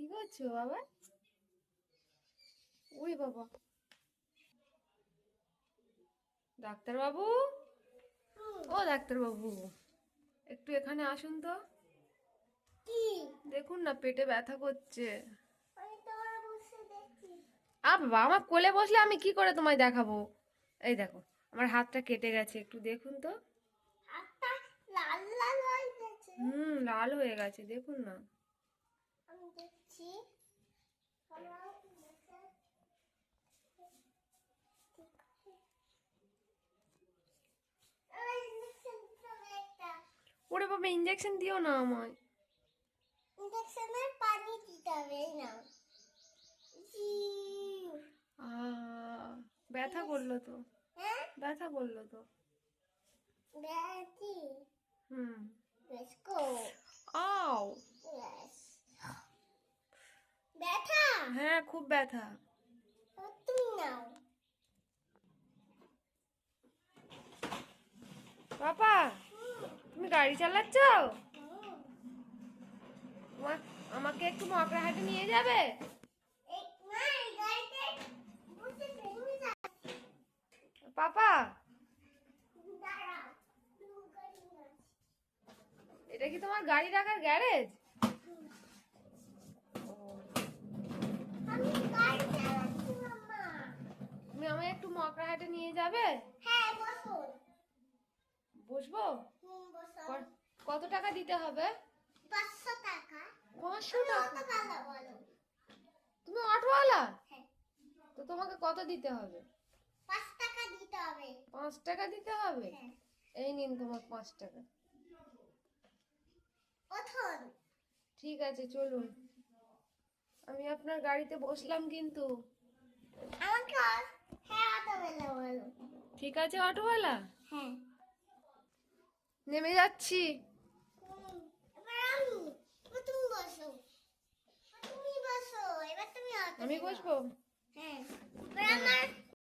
কি করছ বাবা? ওই বাবা। ডাক্তার বাবু ও ডাক্তার বাবু একটু এখানে আসুন তো। কি? দেখুন না পেটে ব্যথা করছে। আ বাবা আমার কোলে বসলে আমি কি করে তোমায় দেখাবো? এই দেখো আমার হাতটা কেটে গেছে একটু দেখুন তো। হাতটা লাল লাল হয়ে হুম লাল হয়ে গেছে দেখুন না আমি দেখছি আমার দেখে- ঠিক আছে। আমার injection দিতে হবে একটা। ওরে বাবা ইঞ্জেকশন দিও না আমায়। এর পানি দিতে হবে জিউ। আ ব্যথা করল তো। হ্যাঁ? ব্যথা করল তো। হুম। হ্যাঁ খুব ব্যথা। তুমি নাও। পাপা তুমি গাড়ি চালাচ্ছ? আমাকে একটু মকরা হাটে নিয়ে যাবে? পাপা। এটা কি তোমার গাড়ি রাখার গ্যারেজ আমি গাড়ি চালাচ্ছি মাম্মা তুমি আমায় হাটে নিয়ে যাবে? হ্যাঁ বসুন বসবো? ক- কত টাকা দিতে হবে? পাঁচশো টাকা। পাঁচশো টাকা? বলো। তুমি অটোওয়ালা? হ্যাঁ। তো তোমাকে কত দিতে হবে? পাঁচ টাকা দিতে হবে। পাঁচ টাকা দিতে হবে? হ্যাঁ। এই নিন তোমার পাঁচ টাকা। ঠিক আছে চলুন। আমি আপনার গাড়িতে বসলাম কিন্তু। আমাকে ঠিক আছে অটোওয়ালা? হ্যাঁ। নেমে যাচ্ছি। আমি বসবো? হ্যাঁ